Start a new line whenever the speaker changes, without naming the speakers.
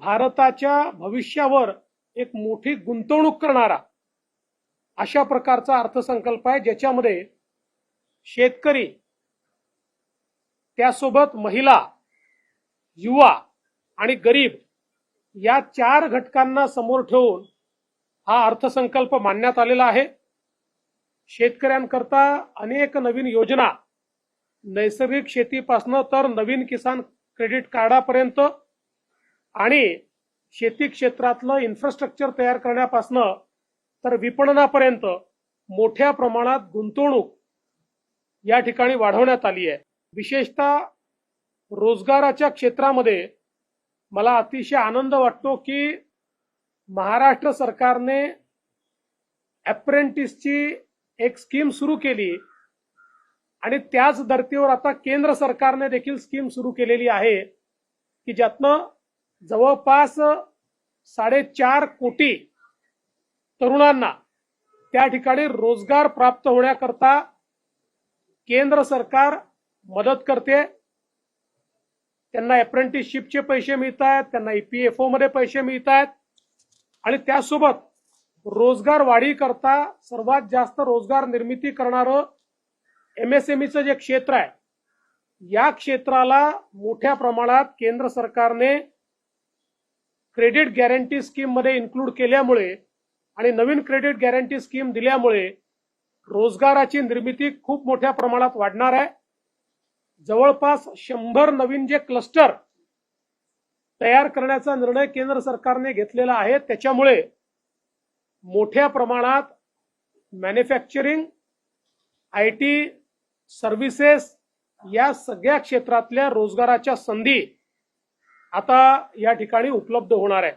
भारताच्या भविष्यावर एक मोठी गुंतवणूक करणारा अशा प्रकारचा अर्थसंकल्प आहे ज्याच्यामध्ये शेतकरी त्यासोबत महिला युवा आणि गरीब या चार घटकांना समोर ठेवून हा अर्थसंकल्प मांडण्यात आलेला आहे. शेतकऱ्यांकरता अनेक नवीन योजना नैसर्गिक शेतीपासनं तर नवीन किसान क्रेडिट कार्डापर्यंत आणि शेती क्षेत्रातलं इन्फ्रास्ट्रक्चर तयार करण्यापासनं तर विपणनापर्यंत मोठ्या प्रमाणात गुंतवणूक या ठिकाणी वाढवण्यात आली आहे. विशेषतः रोजगाराच्या क्षेत्रामध्ये मला अतिशय आनंद वाटतो की महाराष्ट्र सरकारने अप्रेंटिसची एक स्कीम सुरू केली आणि त्याच धर्तीवर आता केंद्र सरकारने देखील स्कीम सुरू केलेली आहे की ज्यातनं जवळपास साडेचार कोटी तरुणांना त्या ठिकाणी रोजगार प्राप्त होण्याकरता केंद्र सरकार मदत करते. त्यांना अप्रेंटिसशिपचे पैसे मिळत आहेत त्यांना ईपीएफओ मध्ये पैसे मिळत आहेत आणि त्यासोबत रोजगार वाढी करता सर्वात जास्त रोजगार निर्मिती करणारं एमएसएमईचं जे क्षेत्र आहे या क्षेत्राला मोठ्या प्रमाणात केंद्र सरकारने क्रेडिट गॅरंटी स्कीममध्ये इन्क्लूड केल्यामुळे आणि नवीन क्रेडिट गॅरंटी स्कीम दिल्यामुळे रोजगाराची निर्मिती खूप मोठ्या प्रमाणात वाढणार आहे. जवळपास शंभर नवीन जे क्लस्टर तयार करण्याचा निर्णय केंद्र सरकारने घेतलेला आहे त्याच्यामुळे मोठ्या प्रमाणात मॅन्युफॅक्चरिंग आय टी सर्व्हिसेस या सगळ्या क्षेत्रातल्या रोजगाराच्या संधी आता या ठिकाणी उपलब्ध होणार आहे.